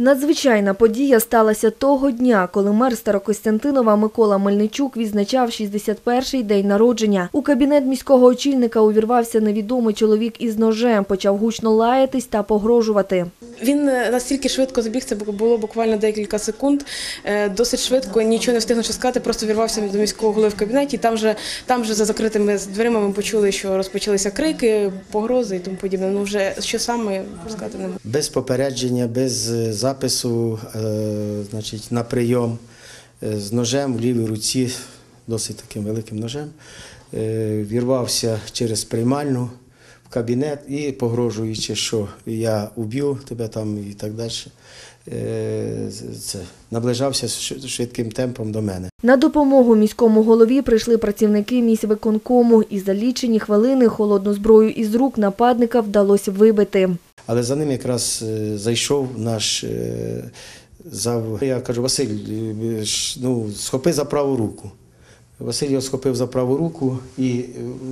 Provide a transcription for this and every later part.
Надзвичайна подія сталася того дня, коли мер Старокостянтинова Микола Мельничук відзначав 61-й день народження. У кабінет міського очільника увірвався невідомий чоловік із ножем, почав гучно лаятись та погрожувати. Він е, настільки швидко забіг, це було буквально декілька секунд. Е, Досить швидко, нічого не встигнувши сказати, просто вірвався до міського голови в кабінеті. Там же, там же за закритими дверима ми почули, що розпочалися крики, погрози і тому подібне. Ну вже що саме сказати не можу. без попередження, без е, запису значить, на прийом з ножем в лівій руці, досить таким великим ножем, вірвався через приймальну кабінет і погрожуючи, що я уб'ю тебе там і так далі. е, Це, наближався швидким темпом до мене. На допомогу міському голові прийшли працівники міськвиконкому і за лічені хвилини холодну зброю із рук нападника вдалося вибити. Але за ним якраз е, зайшов наш е, зав. Я кажу, Василь, ну, схопи за праву руку. Василь його схопив за праву руку, і е,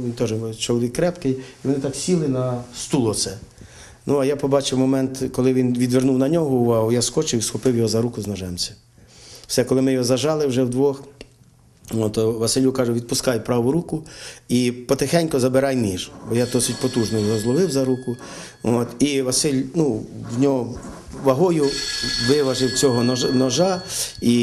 він теж чоловік крепкий, і вони так сіли на стул оце. Ну, а я побачив момент, коли він відвернув на нього увагу, я скочив і схопив його за руку з ножемцем. Все, коли ми його зажали вже вдвох, От, Василю кажу, відпускай праву руку і потихеньку забирай ніж. Бо я досить потужно його зловив за руку. От, і Василь ну, в нього вагою виважив цього ножа, і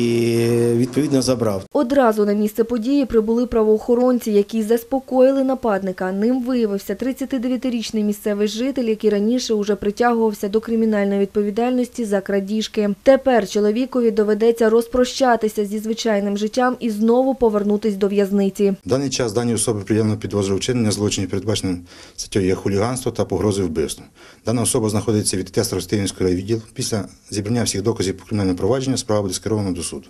відповідно забрав. Одразу на місце події прибули правоохоронці, які заспокоїли нападника. Ним виявився 39-річний місцевий житель, який раніше уже притягувався до кримінальної відповідальності за крадіжки. Тепер чоловікові доведеться розпрощатися зі звичайним життям і знову повернутись до в'язниці. В даний час дані особи приємно підозрює вчинення злочинів, передбаченим статтєю хуліганство та погрози вбивством. Дана особа знаходиться від Старостинської райвідділ. Після зібрання всіх доказів по кримінальному провадженню справа буде скерована до суду.